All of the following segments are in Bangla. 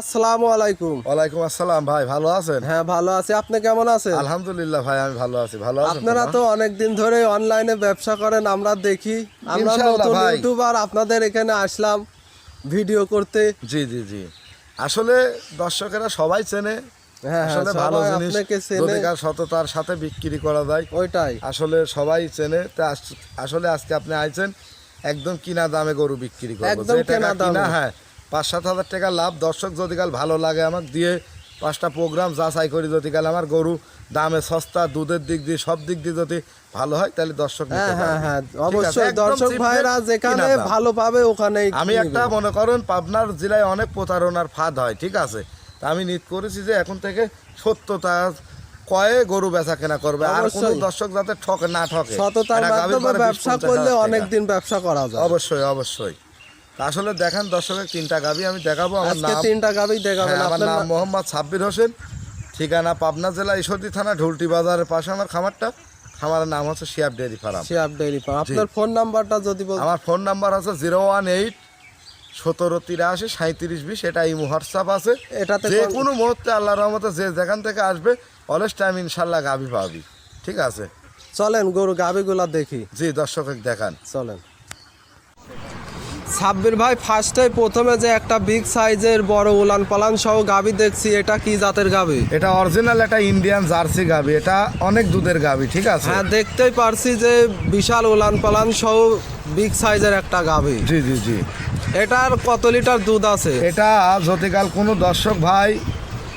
আসসালামু আলাইকুম। ওয়ালাইকুম আসসালাম ভাই ভালো আছেন? হ্যাঁ ভালো আছি। আপনি কেমন আছেন? আলহামদুলিল্লাহ ভাই আমি ভালো আছি। ভালো আপনারা তো অনেক দিন ধরে অনলাইনে ব্যবসা করেন আমরা দেখি। আমরা নতুন ইউটিউবার আপনাদের এখানে আসলাম ভিডিও করতে। জি জি জি। আসলে দর্শকেরা সবাই চেনে। হ্যাঁ, হ্যাঁ, আসলে ভালো জিনিস অধিকার সততার সাথে বিক্রি করা যায়। ওইটাই। আসলে সবাই চেনে। তা আসলে আজকে আপনি আইছেন একদম কিনা দামে গরু বিক্রি করব। একদম কেনা দামে। কিনা হ্যাঁ পাঁচ সাত হাজার টাকা লাভ। দর্শক যদি কাল ভালো লাগে আমাকে দিয়ে পাঁচটা প্রোগ্রাম যাচাই করি যদি কাল আমার গরু দামে সস্তা দুধের দিক দিয়ে সব দিক দিয়ে যদি ভালো হয় তাহলে দর্শক হ্যাঁ হ্যাঁ হ্যাঁ অবশ্যই। দর্শক ভাইরা যেখানে ভালো পাবে ওখানেই আমি একটা মনে করেন পাবনার জেলায় অনেক প্রতারণার ফাঁদ হয় ঠিক আছে? তা আমি নিত করেছি যে এখন থেকে সত্যতা কয়ে গরু বেচা কেনা করবে আর কোনো। দর্শক যাতে ঠকে না ঠকে। সততার মাধ্যমে ব্যবসা করলে হাজার টাকা। অনেক দিন ব্যবসা করা যায়। অবশ্যই অবশ্যই। আসলে দেখেন দর্শকের তিনটা গাভী আমি দেখাবো আমার নাম তিনটা গাবি দেখাবেন হ্যাঁ, আমার নাম মোহাম্মদ সাব্বির হোসেন ঠিকানা পাবনা জেলা ঈশ্বরদী থানা ঢুলটি বাজারের পাশে আমার খামারটা। খামারের নাম হচ্ছে Shihab dairy farm. Shihab dairy farm. আপনার ফোন নাম্বারটা যদি বল আমার ফোন নাম্বার আছে জিরো ওয়ান এইট সতেরো তিরাশি সাঁত্রিশ বিশ এটা এই হোয়াটসঅ্যাপ আছে। এটাতে যে কোনো মুহূর্তে আল্লাহ রহমতে যে যেখান থেকে আসবে অলস টাইম ইনশাল্লাহ গাভি পাবি। ঠিক আছে? চলেন গরু গাবিগুলা দেখি। জি দর্শক দেখান। চলেন। সাব্বির ভাই ফার্স্টে প্রথমে যে একটা বিগ সাইজের বড় উলান পালান সহ গাবি দেখছি এটা কি জাতের গাবি? এটা অরিজিনাল একটা ইন্ডিয়ান জার্সি গাভি এটা অনেক দুধের গাভি ঠিক আছে? হ্যাঁ দেখতেই পারছি যে বিশাল উলান পালান সহ বিগ সাইজের একটা গাবি। জি জি জি। এটার কত লিটার দুধ আছে? এটা যতিকাল কোনো দর্শক ভাই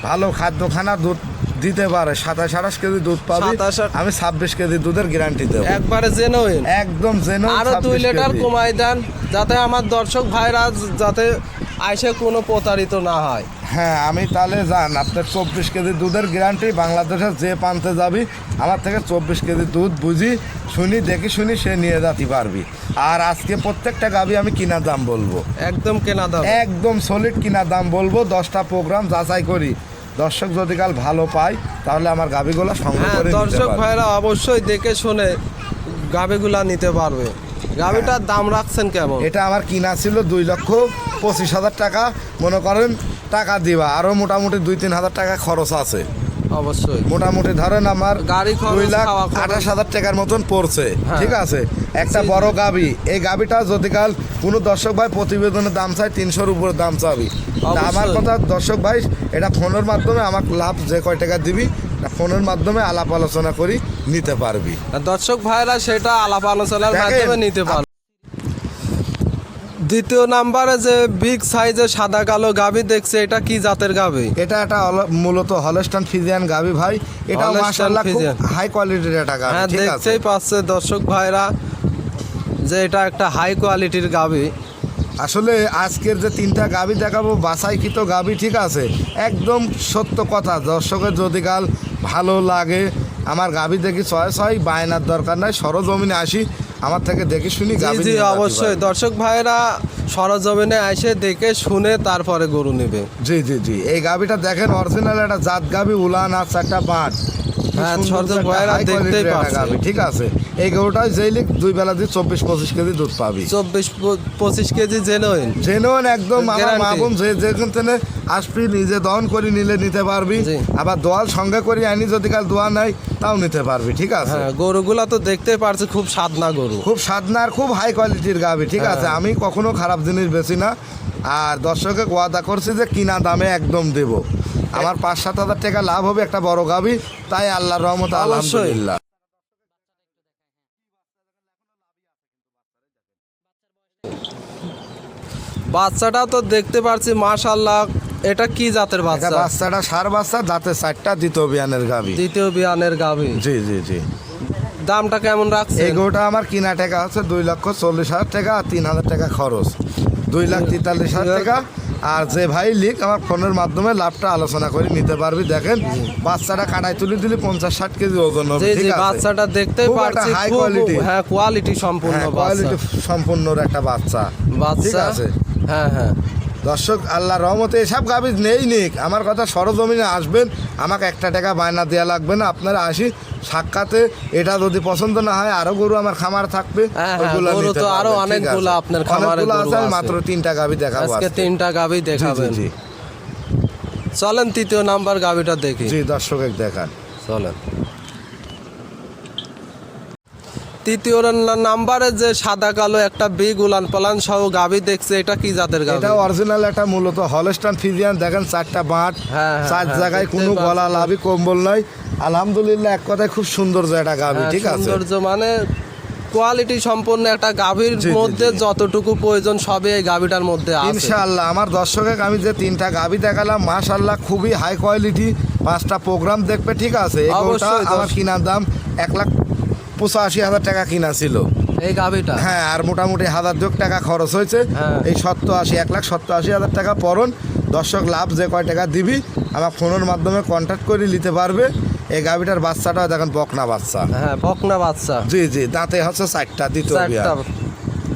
ভালো খাদ্য খানা দুধ দিতে পারে। সাতাশ আঠাশ কেজি দুধ পাবে। 27 আট- আমি ছাব্বিশ কেজি দুধের গ্যারান্টি দেবো। একবারে জেনুইন একদম জেন আরও দুই লিটার কমাই দেন যাতে আমার দর্শক ভাইরা যাতে আইসে কোনো প্রতারিত না হয়। হ্যাঁ আমি তাহলে যান আপনার চব্বিশ কেজি দুধের গ্যারান্টি বাংলাদেশের যে পান্তে যাবি আমার থেকে চব্বিশ কেজি দুধ বুঝি শুনি দেখি শুনি সে নিয়ে যেতে পারবি। আর আজকে প্রত্যেকটা গাবি আমি কিনা দাম বলব। একদম কেনা দাম। একদম সলিড কিনা দাম বলব দশটা প্রোগ্রাম যাচাই করি। দর্শক যদি কাল ভালো পায় তাহলে আমার গাবিগুলো সংগ্রহ হ্যাঁ করে দর্শক। ভাইরা অবশ্যই দেখে শুনে গাবিগুলা নিতে পারবে। গাবিটার দাম রাখছেন কেমন? এটা আমার কিনা ছিল দুই লক্ষ পঁচিশ হাজার টাকা। মনে করেন টাকা দিবা আরও মোটামুটি দুই তিন হাজার টাকা খরচ আছে। অবশ্যই। মোটামুটি ধরেন আমার গাড়ি দুই লাখ আঠাশ হাজার টাকার মতন পড়ছে হ্যাঁ। ঠিক আছে? একটা বড় গাবি এই গাবিটা যদি কাল কোনো দর্শক ভাই প্রতিবেদনের দাম চাই তিনশোর উপরে দাম চাবি। আমার কথা দর্শক ভাই এটা ফোনের মাধ্যমে আমাকে লাভ যে কয় টাকা দিবি ফোনের মাধ্যমে আলাপ আলোচনা করি নিতে পারবি। দর্শক ভাইরা সেটা আলাপ আলোচনার মাধ্যমে নিতে পারবে। দ্বিতীয় নাম্বারে যে বিগ সাইজের সাদা কালো গাবি দেখছে এটা কি জাতের গাবি এটা একটা মূলত হলস্টান ফিজিয়ান গাবি ভাই। এটা মাশাআল্লাহ খুব হাই কোয়ালিটির একটা গাবি হ্যাঁ দেখতেই পাচ্ছে দর্শক ভাইরা যে এটা একটা হাই কোয়ালিটির গাবি আসলে আজকের যে তিনটা গাবি দেখাবো বাসাইকৃত গাবি ঠিক আছে। একদম সত্য কথা দর্শকের যদি কাল ভালো লাগে আমার গাবি দেখি ছয় ছয় বায়নার দরকার নাই সরজমিনে আসি। আমার থেকে দেখে শুনি জি অবশ্যই। দর্শক ভাইরা সরজমিনে এসে দেখে শুনে তারপরে গরু নেবে। জি জি জি। এই গাবিটা দেখেন অরিজিনাল একটা জাত গাবি উলান আছে একটা বাঁট কি হ্যাঁ, ভাইরা দেখতেই ঠিক আছে? এই যেইলি দুই বেলা দিয়ে চব্বিশ পঁচিশ কেজি দুধ পাবি। চব্বিশ পঁচিশ কেজি জেনুইন জেনুইন একদম আমার Guarantee। মা বোন যে যেখান থেকে আসবি নিজে দহন করে নিলে নিতে পারবি। আবার দোয়াল সঙ্গে করে আনি যদি কাল দোয়া নাই তাও নিতে পারবি ঠিক আছে? হ্যাঁ গরুগুলা তো দেখতে পারছি খুব সাদনা গরু। খুব সাদনার খুব হাই কোয়ালিটির গাবি ঠিক আছে? হ্যাঁ। আমি কখনো খারাপ জিনিস বেশি না। আর দর্শকে ওয়াদা করছি যে কিনা দামে একদম দেব। আমার পাঁচ সাত হাজার টাকা লাভ হবে একটা বড় গাবি তাই আল্লাহর রহমত। আলহামদুলিল্লাহ। বাচ্চাটা তো দেখতে পারছি মাশাল্লাহ এটা কি জাতের বাচ্চা? বাচ্চাটা সার বাচ্চা দাঁতে চারটা দ্বিতীয় বিয়ানের গাবি দ্বিতীয় বিয়ানের গাভী। জি জি জি। দামটা কেমন রাখছে এই গরুটা আমার কিনা টাকা হচ্ছে দুই লক্ষ চল্লিশ হাজার টাকা আর তিন হাজার টাকা খরচ। দুই লাখ তেতাল্লিশ হাজার টাকা। আর যে ভাই লিক আমার ফোনের মাধ্যমে লাভটা আলোচনা করে নিতে পারবি দেখেন বাচ্চাটা কাটাই তুলে দিলে পঞ্চাশ ষাট কেজি ওজন হবে বাচ্চাটা দেখতে পারছি হাই কোয়ালিটি হ্যাঁ কোয়ালিটি সম্পূর্ণ হ্যাঁ কোয়ালিটি সম্পূর্ণ একটা বাচ্চা বাচ্চা? আছে? হ্যাঁ হ্যাঁ। দর্শক আল্লাহ রহমতে এসব গাবি নেই নিক। আমার কথা সরজমিনে আসবেন আমাকে একটা টাকা বায়না দেওয়া লাগবে না। আপনারা আসি সাক্ষাতে এটা যদি পছন্দ না হয় আরও গরু আমার খামার থাকবে হ্যাঁ, হ্যাঁ, গরু তো আরও অনেকগুলো আপনার খামারে আছে, মাত্র তিনটা গাবি দেখাবো আজকে। তিনটা গাভী দেখাবেন। জি। চলেন তৃতীয় নাম্বার গাবিটা দেখি। জি দর্শকের দেখান। চলেন। তৃতীয় নাম্বারে যে সাদা কালো একটা বিগ উলান পালান সহ গাবি দেখছে এটা কি জাতের গাবি এটা অরিজিনাল একটা মূলত হলস্টান ফিজিয়ান দেখেন চারটা বাঁট হ্যাঁ, হ্যাঁ, চার হ্যাঁ, জায়গায় কোনো গলা লাভি কম্বল নাই। আলহামদুলিল্লাহ এক কথায় খুব সুন্দর একটা হ্যাঁ, ঠিক আছে? সৌন্দর্য মানে কোয়ালিটি সম্পন্ন একটা গাভীর মধ্যে যতটুকু প্রয়োজন সবই এই গাভীটার মধ্যে ইনশাআল্লাহ আমার দর্শকের আমি যে তিনটা গাবি দেখালাম মাশাআল্লাহ খুবই হাই কোয়ালিটি পাঁচটা প্রোগ্রাম দেখবে ঠিক আছে? আমার। কিনার দাম এক লাখ পঁচাশি হাজার টাকা কিনা ছিল। এই গাভীটা? হ্যাঁ আর মোটামুটি হাজার যোগ টাকা খরচ হয়েছে। হ্যাঁ। এই সত্তর আশি এক লাখ সত্তর আশি হাজার টাকা পরন। দর্শক লাভ যে কয় টাকা দিবি আমার ফোনের মাধ্যমে কন্ট্যাক্ট করে নিতে পারবে। এই গাভিটার বাচ্চাটা দেখেন বকনা বাচ্চা। হ্যাঁ বকনা বাচ্চা। জি জি দাঁতে হচ্ছে চারটা দ্বিতীয়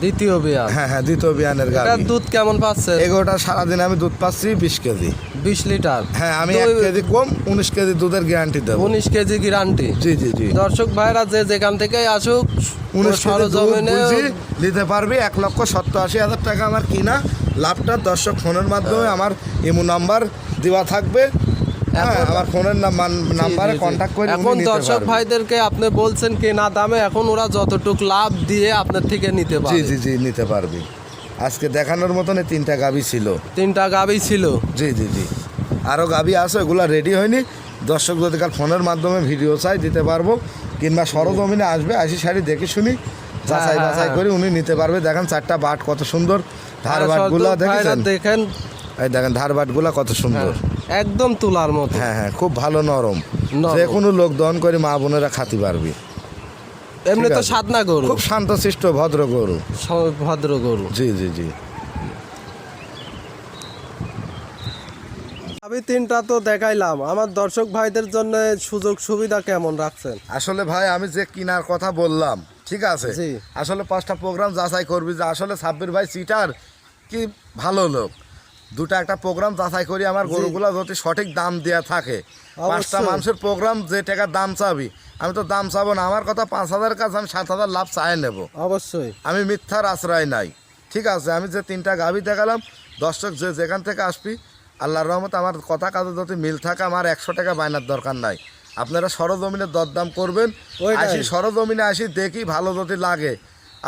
দ্বিতীয় বিয়ান। হ্যাঁ হ্যাঁ দ্বিতীয় বিয়ানের গাভি। দুধ কেমন পাচ্ছে? এগোটা সারাদিন আমি দুধ পাচ্ছি বিশ কেজি। বিশ লিটার। হ্যাঁ আমি এক কেজি কম উনিশ কেজি দুধের গ্যারান্টি দেবো। উনিশ কেজি গ্যারান্টি জি জি জি। দর্শক ভাইরা যে যেখান থেকে আসুক উনিশ সরজমিনে নিতে পারবি এক লক্ষ সত্তর আশি হাজার টাকা আমার কিনা লাভটা। দর্শক ফোনের মাধ্যমে আমার ইমো নাম্বার দেওয়া থাকবে। হ্যাঁ আমার ফোনের নাম্বারে কন্ট্যাক্ট করে এখন দর্শক ভাইদেরকে আপনি বলছেন কেনা দামে এখন ওরা যতটুক লাভ দিয়ে আপনার থেকে নিতে জি জি জি নিতে পারবি। আজকে দেখানোর মতন তিনটা গাবি ছিল। তিনটা গাবি ছিল। জি জি জি। আরও গাবি আছে ওগুলো রেডি হয়নি। দর্শক যদি কাল ফোনের মাধ্যমে ভিডিও চাই দিতে পারব। কিংবা সরজমিনে আসবে আসি শাড়ি দেখে শুনি। যাচাই হ্যাঁ, বাছাই হ্যাঁ। করে উনি নিতে পারবে। দেখেন চারটা বাট কত সুন্দর। ধার বাটগুলো দেখেছেন? দেখেন। এই দেখেন ধার বাটগুলো কত সুন্দর। হ্যাঁ, একদম তুলার মতো। হ্যাঁ হ্যাঁ খুব ভালো নরম। নরম। যে কোনো লোক দহন করে মা বোনেরা খাতে পারবি। এমনি তো। সাদনা গরু। খুব শান্তশিষ্ট ভদ্র গরু। ভদ্র গরু। জি জি জি। আমি তিনটা তো দেখাইলাম। আমার দর্শক ভাইদের জন্য সুযোগ সুবিধা কেমন রাখছেন? আসলে ভাই আমি যে কিনার কথা বললাম ঠিক আছে? জি। আসলে পাঁচটা প্রোগ্রাম যাচাই করবি যে আসলে সাব্বির ভাই সিটার কি ভালো লোক? দুটা একটা প্রোগ্রাম যাচাই করি আমার গরুগুলা যদি সঠিক দাম দেওয়া থাকে। পাঁচটা মানুষের প্রোগ্রাম যে টাকা দাম চাবি আমি তো দাম চাবো না। আমার কথা পাঁচ হাজার কাছে আমি সাত হাজার লাভ চাই নেব। অবশ্যই। আমি মিথ্যার আশ্রয় নাই। ঠিক আছে আমি যে তিনটা গাভি দেখালাম দর্শক যে যেখান থেকে আসবি আল্লাহর রহমত আমার কথা কাজে যদি মিল থাকে আমার একশো টাকা বায়নার দরকার নাই। আপনারা সরজমিনে দরদাম করবেন। আসি সরজমিনে আসি দেখি ভালো যদি লাগে।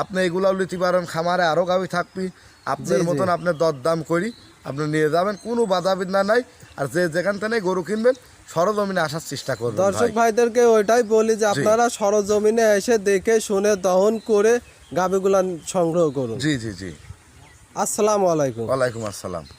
আপনি এগুলাও নিতে পারেন খামারে আরও গাভি থাকবি। আপনার। মতন আপনার দরদাম করি আপনি নিয়ে যাবেন কোনো বাধা বিধা নাই। আর যে যেখান থেকে গরু কিনবেন সরজমিনে আসার চেষ্টা করবেন দর্শক ভাইদেরকে ওইটাই বলি যে আপনারা সরজমিনে এসে দেখে শুনে দহন করে গাবিগুলা সংগ্রহ করুন। জি জি জি। আসসালামু আলাইকুম। ওয়ালাইকুম আসসালাম।